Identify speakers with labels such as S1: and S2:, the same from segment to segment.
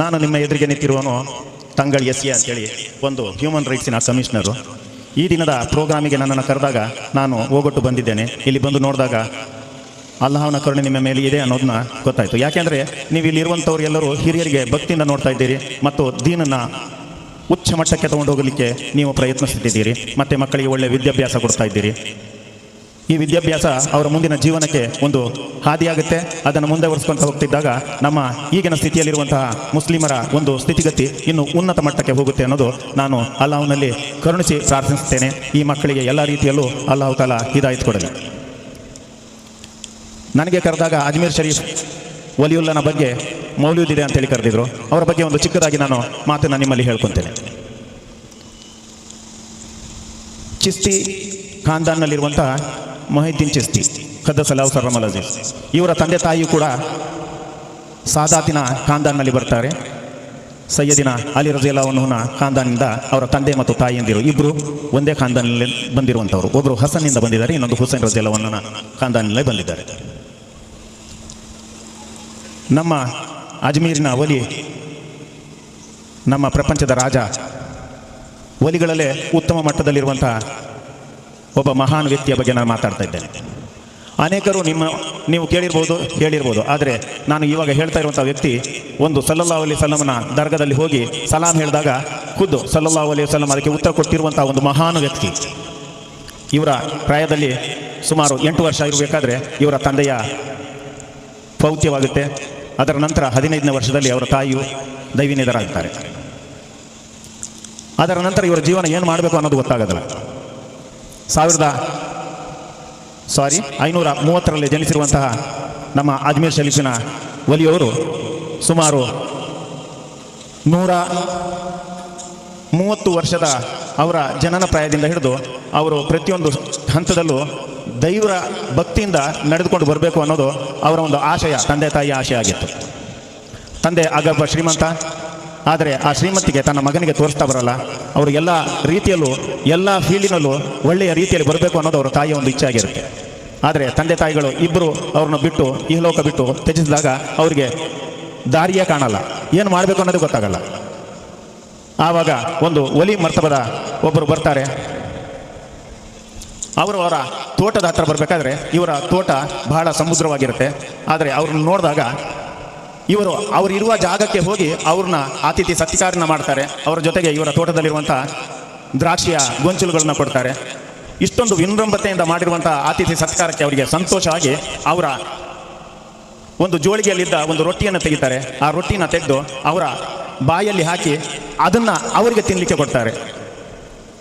S1: ನಾನು ನಿಮ್ಮ ಎದುರಿಗೆ ನಿಂತಿರುವನು ತಂಗಳ್ ಎಸ್ ಎ ಅಂತೇಳಿ ಒಂದು ಹ್ಯೂಮನ್ ರೈಟ್ಸಿನ ಕಮಿಷನರು ಈ ದಿನದ ಪ್ರೋಗ್ರಾಮಿಗೆ ನನ್ನನ್ನು ಕರೆದಾಗ ನಾನು ಹೋಗೊಟ್ಟು ಬಂದಿದ್ದೇನೆ. ಇಲ್ಲಿ ಬಂದು ನೋಡಿದಾಗ ಅಲ್ಲಾಹನ ಕರುಣೆ ನಿಮ್ಮ ಮೇಲೆ ಇದೆ ಅನ್ನೋದನ್ನ ಗೊತ್ತಾಯಿತು. ಯಾಕೆಂದರೆ ನೀವು ಇಲ್ಲಿರುವಂಥವ್ರು ಎಲ್ಲರೂ ಹಿರಿಯರಿಗೆ ಭಕ್ತಿಯಿಂದ ನೋಡ್ತಾ ಇದ್ದೀರಿ ಮತ್ತು ದೀನನ್ನು ಉಚ್ಚ ಮಟ್ಟಕ್ಕೆ ತಗೊಂಡು ಹೋಗಲಿಕ್ಕೆ ನೀವು ಪ್ರಯತ್ನಿಸುತ್ತಿದ್ದೀರಿ ಮತ್ತು ಮಕ್ಕಳಿಗೆ ಒಳ್ಳೆಯ ವಿದ್ಯಾಭ್ಯಾಸ ಕೊಡ್ತಾ ಇದ್ದೀರಿ. ಈ ವಿದ್ಯಾಭ್ಯಾಸ ಅವರ ಮುಂದಿನ ಜೀವನಕ್ಕೆ ಒಂದು ಹಾದಿಯಾಗುತ್ತೆ. ಅದನ್ನು ಮುಂದುವರಿಸ್ಕೊಂತ ಹೋಗ್ತಿದ್ದಾಗ ನಮ್ಮ ಈಗಿನ ಸ್ಥಿತಿಯಲ್ಲಿರುವಂತಹ ಮುಸ್ಲಿಮರ ಒಂದು ಸ್ಥಿತಿಗತಿ ಇನ್ನು ಉನ್ನತ ಮಟ್ಟಕ್ಕೆ ಹೋಗುತ್ತೆ ಅನ್ನೋದು ನಾನು ಅಲ್ಲಾಹನಲ್ಲಿ ಕರುಣಿಸಿ ಪ್ರಾರ್ಥಿಸುತ್ತೇನೆ. ಈ ಮಕ್ಕಳಿಗೆ ಎಲ್ಲ ರೀತಿಯಲ್ಲೂ ಅಲ್ಲಾಹು ಕಾಲ ಹಿದಾಯತ್ ಕೊಡಲಿ. ನನಗೆ ಕರೆದಾಗ ಅಜ್ಮೀರ್ ಶರೀಫ್ ವಲಿಯುಲ್ಲನ ಬಗ್ಗೆ ಮೌಲ್ಯೂದಿದೆ ಅಂತೇಳಿ ಕರೆದಿದ್ರು. ಅವರ ಬಗ್ಗೆ ಒಂದು ಚಿಕ್ಕದಾಗಿ ನಾನು ಮಾತನ್ನು ನಿಮ್ಮಲ್ಲಿ ಹೇಳ್ಕೊತೇನೆ. ಚಿಸ್ತಿ ಖಾನ್ದಾನ್ನಲ್ಲಿರುವಂತಹ ಮೊಹಿದ್ದೀನ್ ಚಿಸ್ತಿ ಖದ್ದಸಲಾವ್ ಸರ್ರಮಲ್ ಅಜೀಜ್. ಇವರ ತಂದೆ ತಾಯಿಯು ಕೂಡ ಸಾದಾತಿನ ಖಾನ್ದಾನ್ನಲ್ಲಿ ಬರ್ತಾರೆ. ಸೈಯದಿನ ಅಲಿ ರಜಿಯಲ್ಲವನ್ನ ಖಾನ್ದಾನಿಂದ ಅವರ ತಂದೆ ಮತ್ತು ತಾಯಿಯಂದಿರು ಇಬ್ಬರು ಒಂದೇ ಖಾನ್ದಾನಲ್ಲಿ ಬಂದಿರುವಂಥವ್ರು. ಒಬ್ಬರು ಹಸನ್ನಿಂದ ಬಂದಿದ್ದಾರೆ, ಇನ್ನೊಂದು ಹುಸೇನ್ ರಜಿಯಲ್ಲವನ್ನ ಖಾನ್ದಾನಲ್ಲೇ ಬಂದಿದ್ದಾರೆ. ನಮ್ಮ ಅಜ್ಮೀರಿನ ಒಲಿ, ನಮ್ಮ ಪ್ರಪಂಚದ ರಾಜ, ಒಲಿಗಳಲ್ಲೇ ಉತ್ತಮ ಮಟ್ಟದಲ್ಲಿರುವಂತಹ ಒಬ್ಬ ಮಹಾನ್ ವ್ಯಕ್ತಿಯ ಬಗ್ಗೆ ನಾನು ಮಾತಾಡ್ತಾ ಇದ್ದೇನೆ. ಅನೇಕರು ನಿಮ್ಮ, ನೀವು ಕೇಳಿರ್ಬೋದು, ಹೇಳಿರ್ಬೋದು, ಆದರೆ ನಾನು ಇವಾಗ ಹೇಳ್ತಾ ಇರುವಂಥ ವ್ಯಕ್ತಿ ಒಂದು ಸಲ್ಲಲ್ಲಾಹು ಅಲಿ ದರ್ಗದಲ್ಲಿ ಹೋಗಿ ಸಲಾಂ ಹೇಳಿದಾಗ ಖುದ್ದು ಸಲ್ಲಲ್ಲಾಹು ಅಲಿ ಅದಕ್ಕೆ ಉತ್ತರ ಕೊಟ್ಟಿರುವಂಥ ಒಂದು ಮಹಾನ್ ವ್ಯಕ್ತಿ. ಇವರ ಪ್ರಾಯದಲ್ಲಿ ಸುಮಾರು ಎಂಟು ವರ್ಷ ಇರಬೇಕಾದ್ರೆ ಇವರ ತಂದೆಯ ಪೌತ್ಯವಾಗುತ್ತೆ. ಅದರ ನಂತರ ಹದಿನೈದನೇ ವರ್ಷದಲ್ಲಿ ಅವರ ತಾಯಿಯು ದೈವಿನಿಧರಾಗ್ತಾರೆ. ಅದರ ನಂತರ ಇವರ ಜೀವನ ಏನು ಮಾಡಬೇಕು ಅನ್ನೋದು ಗೊತ್ತಾಗೋದಿಲ್ಲ ಸಾವಿರದ ಸಾರಿ ಐನೂರ ಮೂವತ್ತರಲ್ಲಿ ಜನಿಸಿರುವಂತಹ ನಮ್ಮ ಅಜ್ಮೀರ್ ಶರೀಫಿನ ಒಲಿಯವರು ಸುಮಾರು ನೂರ ಮೂವತ್ತು ವರ್ಷದ ಅವರ ಜನನ ಪ್ರಾಯದಿಂದ ಹಿಡಿದು ಅವರು ಪ್ರತಿಯೊಂದು ಹಂತದಲ್ಲೂ ದೈವರ ಭಕ್ತಿಯಿಂದ ನಡೆದುಕೊಂಡು ಬರಬೇಕು ಅನ್ನೋದು ಅವರ ಒಂದು ಆಶಯ, ತಂದೆ ತಾಯಿಯ ಆಶಯ ಆಗಿತ್ತು. ತಂದೆ ಆಗಬ್ಬ ಶ್ರೀಮಂತ ಆದರೆ ಆ ಶ್ರೀಮಂತಿಗೆ ತನ್ನ ಮಗನಿಗೆ ತೋರಿಸ್ತಾ ಬರಲ್ಲ. ಅವರು ಎಲ್ಲ ರೀತಿಯಲ್ಲೂ, ಎಲ್ಲ ಫೀಲ್ಡಿನಲ್ಲೂ ಒಳ್ಳೆಯ ರೀತಿಯಲ್ಲಿ ಬರಬೇಕು ಅನ್ನೋದು ಅವರ ತಾಯಿಯ ಒಂದು ಇಚ್ಛೆ ಆಗಿರುತ್ತೆ. ಆದರೆ ತಂದೆ ತಾಯಿಗಳು ಇಬ್ಬರು ಅವ್ರನ್ನ ಬಿಟ್ಟು, ಈ ಲೋಕ ಬಿಟ್ಟು ತ್ಯಜಿಸಿದಾಗ ಅವರಿಗೆ ದಾರಿಯೇ ಕಾಣಲ್ಲ. ಏನು ಮಾಡಬೇಕು ಅನ್ನೋದು ಗೊತ್ತಾಗಲ್ಲ. ಆವಾಗ ಒಂದು ಒಲಿ ಮರ್ತಬದ ಒಬ್ಬರು ಬರ್ತಾರೆ. ಅವರು ಅವರ ತೋಟದ ಹತ್ರ ಬರಬೇಕಾದ್ರೆ ಇವರ ತೋಟ ಬಹಳ ಸಮುದ್ರವಾಗಿರುತ್ತೆ. ಆದರೆ ಅವ್ರನ್ನ ನೋಡಿದಾಗ ಇವರು ಅವರು ಇರುವ ಜಾಗಕ್ಕೆ ಹೋಗಿ ಅವ್ರನ್ನ ಅತಿಥಿ ಸತ್ಕಾರನ ಮಾಡ್ತಾರೆ. ಅವರ ಜೊತೆಗೆ ಇವರ ತೋಟದಲ್ಲಿರುವಂಥ ದ್ರಾಕ್ಷಿಯ ಗೊಂಚಲುಗಳನ್ನ ಕೊಡ್ತಾರೆ. ಇಷ್ಟೊಂದು ವಿನಮ್ರತೆಯಿಂದ ಮಾಡಿರುವಂಥ ಅತಿಥಿ ಸತ್ಕಾರಕ್ಕೆ ಅವರಿಗೆ ಸಂತೋಷವಾಗಿ ಅವರ ಒಂದು ಜೋಳಿಗೆಯಲ್ಲಿದ್ದ ಒಂದು ರೊಟ್ಟಿಯನ್ನು ತೆಗಿತಾರೆ. ಆ ರೊಟ್ಟಿನ ತೆಗೆದು ಅವರ ಬಾಯಲ್ಲಿ ಹಾಕಿ ಅದನ್ನು ಅವರಿಗೆ ತಿನ್ನಲಿಕ್ಕೆ ಕೊಡ್ತಾರೆ.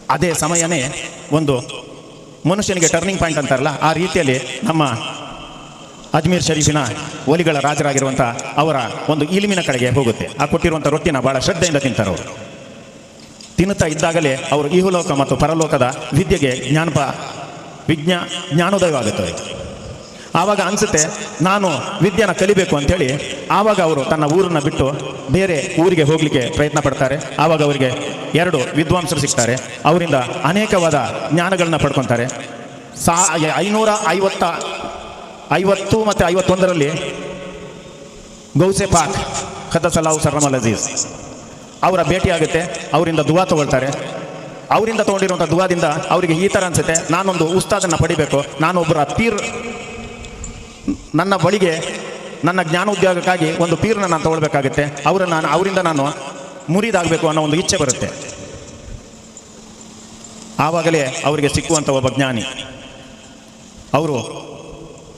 S1: ಅದೇ ಸಮಯನೇ ಒಂದು ಮನುಷ್ಯನಿಗೆ ಟರ್ನಿಂಗ್ ಪಾಯಿಂಟ್ ಅಂತಾರಲ್ಲ, ಆ ರೀತಿಯಲ್ಲಿ ನಮ್ಮ ಅಜ್ಮೀರ್ ಶರೀಫಿನ ಒಲಿಗಳ ರಾಜರಾಗಿರುವಂಥ ಅವರ ಒಂದು ಇಲಿಮಿನ ಕಡೆಗೆ ಹೋಗುತ್ತೆ. ಆ ಕೊಟ್ಟಿರುವಂಥ ರೊಟ್ಟಿನ ಬಹಳ ಶ್ರದ್ಧೆಯಿಂದ ತಿಂತಾರೆ ಅವರು. ತಿನ್ನುತ್ತಾ ಇದ್ದಾಗಲೇ ಅವರು ಇಹುಲೋಕ ಮತ್ತು ಪರಲೋಕದ ವಿದ್ಯೆಗೆ ಜ್ಞಾನಪ, ವಿಜ್ಞಾ ಜ್ಞಾನೋದಯವಾಗುತ್ತದೆ. ಆವಾಗ ಅನಿಸುತ್ತೆ, ನಾನು ವಿದ್ಯೆನ ಕಲಿಬೇಕು ಅಂಥೇಳಿ ಆವಾಗ ಅವರು ತನ್ನ ಊರನ್ನು ಬಿಟ್ಟು ಬೇರೆ ಊರಿಗೆ ಹೋಗಲಿಕ್ಕೆ ಪ್ರಯತ್ನ ಪಡ್ತಾರೆ. ಆವಾಗ ಅವರಿಗೆ ಎರಡು ವಿದ್ವಾಂಸರು ಸಿಗ್ತಾರೆ. ಅವರಿಂದ ಅನೇಕವಾದ ಜ್ಞಾನಗಳನ್ನ ಪಡ್ಕೊತಾರೆ. ಸಾ, ಐನೂರ ಐವತ್ತ ಐವತ್ತು ಮತ್ತು ಐವತ್ತೊಂದರಲ್ಲಿ ಗೌಸೆ ಪಾಕ್ ಖದ್ದಸಲಾವು ಸರ್ರಮಲ್ ಅಜೀಸ್ ಅವರ ಭೇಟಿಯಾಗುತ್ತೆ, ಅವರಿಂದ ದುವಾ ತಗೊಳ್ತಾರೆ. ಅವರಿಂದ ತೊಗೊಂಡಿರುವಂಥ ದುವಾದಿಂದ ಅವರಿಗೆ ಈ ಥರ ಅನಿಸುತ್ತೆ, ನಾನೊಂದು ಉಸ್ತಾದನ್ನು ಪಡಿಬೇಕು, ನಾನೊಬ್ಬರ ಪೀರ್, ನನ್ನ ಬಳಿಗೆ, ನನ್ನ ಜ್ಞಾನೋದ್ಯೋಗಕ್ಕಾಗಿ ಒಂದು ಪೀರ್ನ ನಾನು ತೊಗೊಳ್ಬೇಕಾಗುತ್ತೆ, ಅವರನ್ನು ನಾನು, ಅವರಿಂದ ನಾನು ಮುರಿದಾಗಬೇಕು ಅನ್ನೋ ಒಂದು ಇಚ್ಛೆ ಬರುತ್ತೆ. ಆವಾಗಲೇ ಅವರಿಗೆ ಸಿಕ್ಕುವಂಥ ಒಬ್ಬ ಜ್ಞಾನಿ. ಅವರು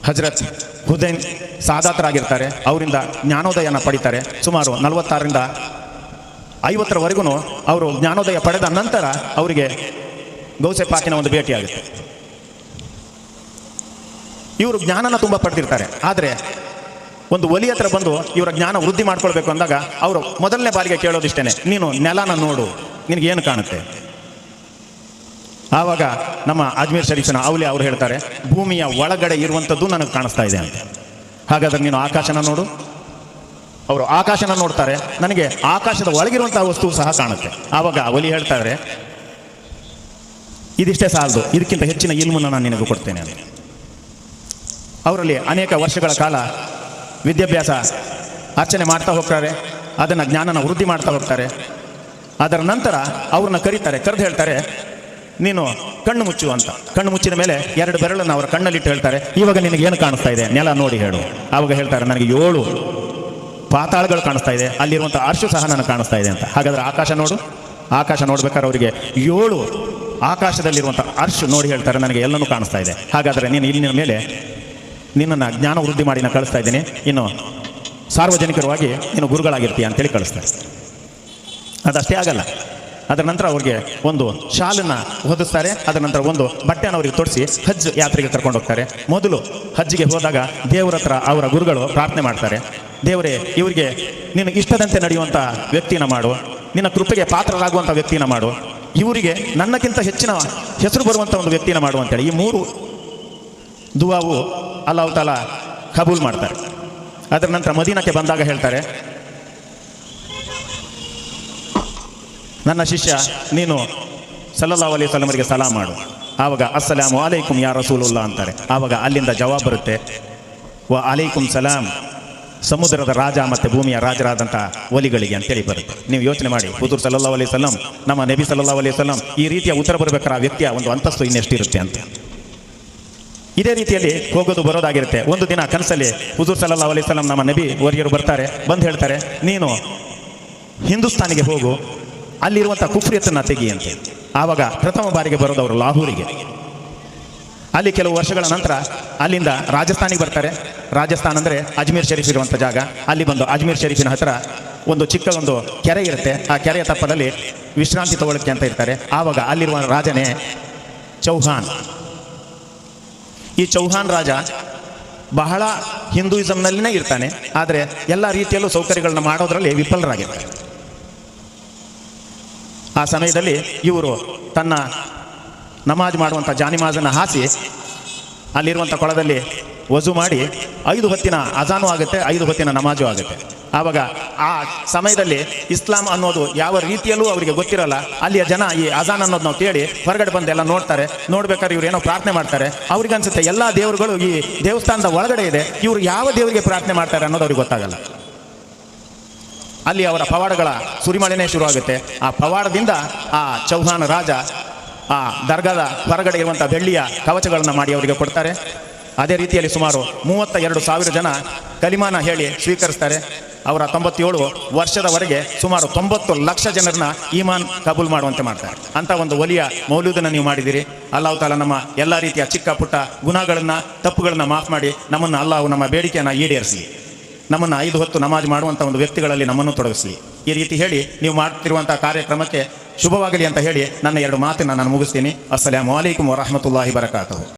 S1: ಹಜರತ್ ಹುದೈನ್ ಸಾದಾತರಾಗಿರ್ತಾರೆ. ಅವರಿಂದ ಜ್ಞಾನೋದಯನ ಪಡಿತಾರೆ. ಸುಮಾರು ನಲವತ್ತಾರರಿಂದ ಐವತ್ತರವರೆಗೂ ಅವರು ಜ್ಞಾನೋದಯ ಪಡೆದ ನಂತರ ಅವರಿಗೆ ಗೌಸೆ ಪಾಕಿನ ಒಂದು ಭೇಟಿಯಾಗುತ್ತೆ. ಇವರು ಜ್ಞಾನನ ತುಂಬ ಪಡೆದಿರ್ತಾರೆ. ಆದರೆ ಒಂದು ಒಲಿ ಹತ್ರ ಬಂದು ಇವರ ಜ್ಞಾನ ವೃದ್ಧಿ ಮಾಡ್ಕೊಳ್ಬೇಕು ಅಂದಾಗ ಅವರು ಮೊದಲನೇ ಬಾರಿಗೆ ಕೇಳೋದಿಷ್ಟೇನೆ, ನೀನು ನೆಲನ ನೋಡು, ನಿನಗೇನು ಕಾಣುತ್ತೆ? ಆವಾಗ ನಮ್ಮ ಅಜ್ಮೀರ್ ಶರೀಫಿನ ಅವಲಿ ಅವರು ಹೇಳ್ತಾರೆ, ಭೂಮಿಯ ಒಳಗಡೆ ಇರುವಂಥದ್ದು ನನಗೆ ಕಾಣಿಸ್ತಾ ಇದೆ ಅಂತ. ಹಾಗಾದ್ರೆ ನೀನು ಆಕಾಶನ ನೋಡು. ಅವರು ಆಕಾಶನ ನೋಡ್ತಾರೆ, ನನಗೆ ಆಕಾಶದ ಒಳಗಿರುವಂತಹ ವಸ್ತು ಸಹ ಕಾಣುತ್ತೆ. ಆವಾಗ ಅವಲಿ ಹೇಳ್ತಾರೆ, ಇದಿಷ್ಟೇ ಸಾಲದು, ಇದಕ್ಕಿಂತ ಹೆಚ್ಚಿನ ಇಲ್ಮನ್ನು ನಾನು ನಿನಗೆ ಕೊಡ್ತೇನೆ ಅವರಲ್ಲಿ ಅನೇಕ ವರ್ಷಗಳ ಕಾಲ ವಿದ್ಯಾಭ್ಯಾಸ ಅರ್ಚನೆ ಮಾಡ್ತಾ ಹೋಗ್ತಾರೆ, ಅದನ್ನು ಜ್ಞಾನನ ವೃದ್ಧಿ ಮಾಡ್ತಾ ಹೋಗ್ತಾರೆ. ಅದರ ನಂತರ ಅವ್ರನ್ನ ಕರೀತಾರೆ, ಕರೆದು ಹೇಳ್ತಾರೆ ನೀನು ಕಣ್ಣು ಮುಚ್ಚು ಅಂತ. ಕಣ್ಣು ಮುಚ್ಚಿದ ಮೇಲೆ ಎರಡು ಬೆರಳನ್ನು ಅವರ ಕಣ್ಣಲ್ಲಿಟ್ಟು ಹೇಳ್ತಾರೆ, ಇವಾಗ ನಿನಗೆ ಏನು ಕಾಣಿಸ್ತಾ ಇದೆ? ನೆಲ ನೋಡಿ ಹೇಳು. ಆವಾಗ ಹೇಳ್ತಾರೆ, ನನಗೆ ಏಳು ಪಾತಾಳಗಳು ಕಾಣಿಸ್ತಾ ಇದೆ. ಅಲ್ಲಿರುವಂಥ ಅರ್ಶು ಸಹ ನನಗೆ ಕಾಣಿಸ್ತಾ ಇದೆ ಅಂತ. ಹಾಗಾದ್ರೆ ಆಕಾಶ ನೋಡು. ಆಕಾಶ ನೋಡ್ಬೇಕಾದ್ರೆ ಅವರಿಗೆ ಏಳು ಆಕಾಶದಲ್ಲಿರುವಂಥ ಅರ್ಶು ನೋಡಿ ಹೇಳ್ತಾರೆ, ನನಗೆ ಎಲ್ಲನೂ ಕಾಣಿಸ್ತಾ ಇದೆ. ಹಾಗಾದರೆ ನೀನು ಇಲ್ಲಿನ ಮೇಲೆ ನಿನ್ನನ್ನು ಜ್ಞಾನ ವೃದ್ಧಿ ಮಾಡಿ ನಾನು ಕಳಿಸ್ತಾ ಇದ್ದೀನಿ. ಇನ್ನು ಸಾರ್ವಜನಿಕರವಾಗಿ ನೀನು ಗುರುಗಳಾಗಿರ್ತೀಯ ಅಂತೇಳಿ ಕಳಿಸ್ತಾರೆ. ಅದಷ್ಟೇ ಆಗಲ್ಲ. ಅದರ ನಂತರ ಅವ್ರಿಗೆ ಒಂದು ಶಾಲನ್ನ ಹೊದಿಸ್ತಾರೆ. ಅದರ ನಂತರ ಒಂದು ಬಟ್ಟೆನ ಅವರಿಗೆ ತೊಡಿಸಿ ಹಜ್ ಯಾತ್ರೆಗೆ ಕರ್ಕೊಂಡು ಹೋಗ್ತಾರೆ. ಮೊದಲು ಹಜ್ಜಿಗೆ ಹೋದಾಗ ದೇವರ ಹತ್ರ ಅವರ ಗುರುಗಳು ಪ್ರಾರ್ಥನೆ ಮಾಡ್ತಾರೆ. ದೇವರೇ, ಇವರಿಗೆ ನಿನ್ನ ಇಷ್ಟದಂತೆ ನಡೆಯುವಂಥ ವ್ಯಕ್ತಿನ ಮಾಡು. ನಿನ್ನ ಕೃಪೆಗೆ ಪಾತ್ರರಾಗುವಂಥ ವ್ಯಕ್ತಿನ ಮಾಡು. ಇವರಿಗೆ ನನ್ನಕ್ಕಿಂತ ಹೆಚ್ಚಿನ ಹೆಸರು ಬರುವಂಥ ಒಂದು ವ್ಯಕ್ತಿನ ಮಾಡು ಅಂತೇಳಿ ಈ ಮೂರು ದುವಾವು ಅಲ್ಲಾವು ತಲಾ ಕಬೂಲ್ ಮಾಡ್ತಾರೆ. ಅದರ ನಂತರ ಮದೀನಕ್ಕೆ ಬಂದಾಗ ಹೇಳ್ತಾರೆ ನನ್ನ ಶಿಷ್ಯ, ನೀನು ಸಲ್ಲಲ್ಲಾಹು ಅಲಿ ಸಲಮರಿಗೆ ಸಲಾಂ ಮಾಡು. ಆವಾಗ, ಅಸ್ಸಲಾಮು ಅಲೈಕುಂ ಯಾ ರಸೂಲುಲ್ಲಾ ಅಂತಾರೆ. ಆವಾಗ ಅಲ್ಲಿಂದ ಜವಾಬ್ ಬರುತ್ತೆ, ವ ಅಲೈಕುಂ ಸಲಾಂ ಸಮುದ್ರದ ರಾಜ ಮತ್ತು ಭೂಮಿಯ ರಾಜರಾದಂಥ ಒಲಿಗಳಿಗೆ ಅಂತೇಳಿ ಬರುತ್ತೆ. ನೀವು ಯೋಚನೆ ಮಾಡಿ, ಹುದೂರ್ ಸಲ್ಲಲ್ಲಾಹು ಅಲೈಹಿ ಸಲಂ ನಮ್ಮ ನಬಿ ಸಲ್ಲಲ್ಲಾಹು ಅಲೈಹಿ ಸಲಂ ಈ ರೀತಿಯ ಉತ್ತರ ಬರಬೇಕಾದ್ರೆ ಆ ವ್ಯಕ್ತಿಯ ಒಂದು ಅಂತಸ್ತು ಇನ್ನೆಷ್ಟಿರುತ್ತೆ ಅಂತ. ಇದೇ ರೀತಿಯಲ್ಲಿ ಹೋಗೋದು ಬರೋದಾಗಿರುತ್ತೆ. ಒಂದು ದಿನ ಕನಸಲ್ಲಿ ಹುದೂರ್ ಸಲ್ಲಲ್ಲಾಹು ಅಲೈಹಿ ಸಲಂ ನಮ್ಮ ನಬಿ, ವರ್ಯರು ಬರ್ತಾರೆ, ಬಂದು ಹೇಳ್ತಾರೆ, ನೀನು ಹಿಂದೂಸ್ತಾನಿಗೆ ಹೋಗು ಅಲ್ಲಿರುವಂಥ ಕುಫ್ರಿಯತನ್ನು ತೆಗಿಯಂತೆ. ಆವಾಗ ಪ್ರಥಮ ಬಾರಿಗೆ ಬರೋದು ಅವರು ಲಾಹೂರಿಗೆ. ಅಲ್ಲಿ ಕೆಲವು ವರ್ಷಗಳ ನಂತರ ಅಲ್ಲಿಂದ ರಾಜಸ್ಥಾನಿಗೆ ಬರ್ತಾರೆ. ರಾಜಸ್ಥಾನ ಅಂದರೆ ಅಜ್ಮೀರ್ ಶರೀಫ್ ಇರುವಂಥ ಜಾಗ. ಅಲ್ಲಿ ಬಂದು ಅಜ್ಮೀರ್ ಶರೀಫಿನ ಹತ್ರ ಒಂದು ಚಿಕ್ಕ ಒಂದು ಕೆರೆ ಇರುತ್ತೆ. ಆ ಕೆರೆಯ ತಪ್ಪದಲ್ಲಿ ವಿಶ್ರಾಂತಿ ತಗೊಳ್ಳಕ್ಕೆ ಅಂತ ಇರ್ತಾರೆ. ಆವಾಗ ಅಲ್ಲಿರುವ ರಾಜನೇ ಚೌಹಾನ್. ಈ ಚೌಹಾನ್ ರಾಜ ಬಹಳ ಹಿಂದೂಯಿಸಮ್ನಲ್ಲಿನೇ ಇರ್ತಾನೆ. ಆದರೆ ಎಲ್ಲ ರೀತಿಯಲ್ಲೂ ಸೌಕರ್ಯಗಳನ್ನ ಮಾಡೋದ್ರಲ್ಲಿ ವಿಫಲರಾಗಿರ್ತಾರೆ ಆ ಸಮಯದಲ್ಲಿ ಇವರು ತನ್ನ ನಮಾಜ್ ಮಾಡುವಂಥ ಜಾನಿಮಾಜನ್ನು ಹಾಸಿ ಅಲ್ಲಿರುವಂಥ ಕೊಳದಲ್ಲಿ ವಜು ಮಾಡಿ ಐದು ಹೊತ್ತಿನ ಅಜಾನು ಆಗುತ್ತೆ, ಐದು ಹೊತ್ತಿನ ನಮಾಜು ಆಗುತ್ತೆ. ಆವಾಗ ಆ ಸಮಯದಲ್ಲಿ ಇಸ್ಲಾಂ ಅನ್ನೋದು ಯಾವ ರೀತಿಯಲ್ಲೂ ಅವರಿಗೆ ಗೊತ್ತಿರಲ್ಲ. ಅಲ್ಲಿಯ ಜನ ಈ ಅಜಾನ್ ಅನ್ನೋದು ನಾವು ಕೇಳಿ ಹೊರಗಡೆ ಬಂದು ಎಲ್ಲ ನೋಡ್ತಾರೆ. ನೋಡ್ಬೇಕಾದ್ರೆ ಇವ್ರು ಏನೋ ಪ್ರಾರ್ಥನೆ ಮಾಡ್ತಾರೆ. ಅವ್ರಿಗೆ ಅನ್ಸುತ್ತೆ ಎಲ್ಲ ದೇವರುಗಳು ಈ ದೇವಸ್ಥಾನದ ಒಳಗಡೆ ಇದೆ. ಇವರು ಯಾವ ದೇವರಿಗೆ ಪ್ರಾರ್ಥನೆ ಮಾಡ್ತಾರೆ ಅನ್ನೋದು ಅವ್ರಿಗೆ ಗೊತ್ತಾಗಲ್ಲ. ಅಲ್ಲಿ ಅವರ ಪವಾಡಗಳ ಸುರಿಮಳೆನೇ ಶುರುವಾಗುತ್ತೆ. ಆ ಪವಾಡದಿಂದ ಆ ಚೌಹಾನ್ ರಾಜ ಆ ದರ್ಗಾದ ಹೊರಗಡೆ ಇರುವಂಥ ಬೆಳ್ಳಿಯ ಕವಚಗಳನ್ನು ಮಾಡಿ ಅವರಿಗೆ ಕೊಡ್ತಾರೆ. ಅದೇ ರೀತಿಯಲ್ಲಿ ಸುಮಾರು ಮೂವತ್ತ ಎರಡು ಸಾವಿರ ಜನ ಕಲಿಮಾನ ಹೇಳಿ ಸ್ವೀಕರಿಸ್ತಾರೆ. ಅವರ ತೊಂಬತ್ತೇಳು ವರ್ಷದವರೆಗೆ ಸುಮಾರು ತೊಂಬತ್ತು ಲಕ್ಷ ಜನರನ್ನ ಈಮಾನ್ ಕಬೂಲ್ ಮಾಡುವಂತೆ ಮಾಡ್ತಾರೆ. ಅಂತ ಒಂದು ಒಲಿಯ ಮೌಲ್ಯದನ್ನು ನೀವು ಮಾಡಿದಿರಿ ಅಲ್ಲಾಹು ತಾಲ ನಮ್ಮ ಎಲ್ಲ ರೀತಿಯ ಚಿಕ್ಕ ಪುಟ್ಟ ಗುಣಗಳನ್ನು ತಪ್ಪುಗಳನ್ನು ಮಾಫ್ ಮಾಡಿ ನಮ್ಮನ್ನು ಅಲ್ಲಾಹು ನಮ್ಮ ಬೇಡಿಕೆಯನ್ನು ಈಡೇರಿಸಲಿ. ನಮ್ಮನ್ನು ಐದು ಹೊತ್ತು ನಮಾಜ್ ಮಾಡುವಂಥ ಒಂದು ವ್ಯಕ್ತಿಗಳಲ್ಲಿ ನಮ್ಮನ್ನು ತೊಡಗಿಸಲಿ. ಈ ರೀತಿ ಹೇಳಿ ನೀವು ಮಾಡ್ತಿರುವಂಥ ಕಾರ್ಯಕ್ರಮಕ್ಕೆ ಶುಭವಾಗಲಿ ಅಂತ ಹೇಳಿ ನನ್ನ ಎರಡು ಮಾತನ್ನು ನಾನು ಮುಗಿಸ್ತೀನಿ. ಅಸ್ಸಲಾಮು ಅಲೈಕುಮ್ ವರಹಮತುಲ್ಲಾಹಿ ಬರಕಾತು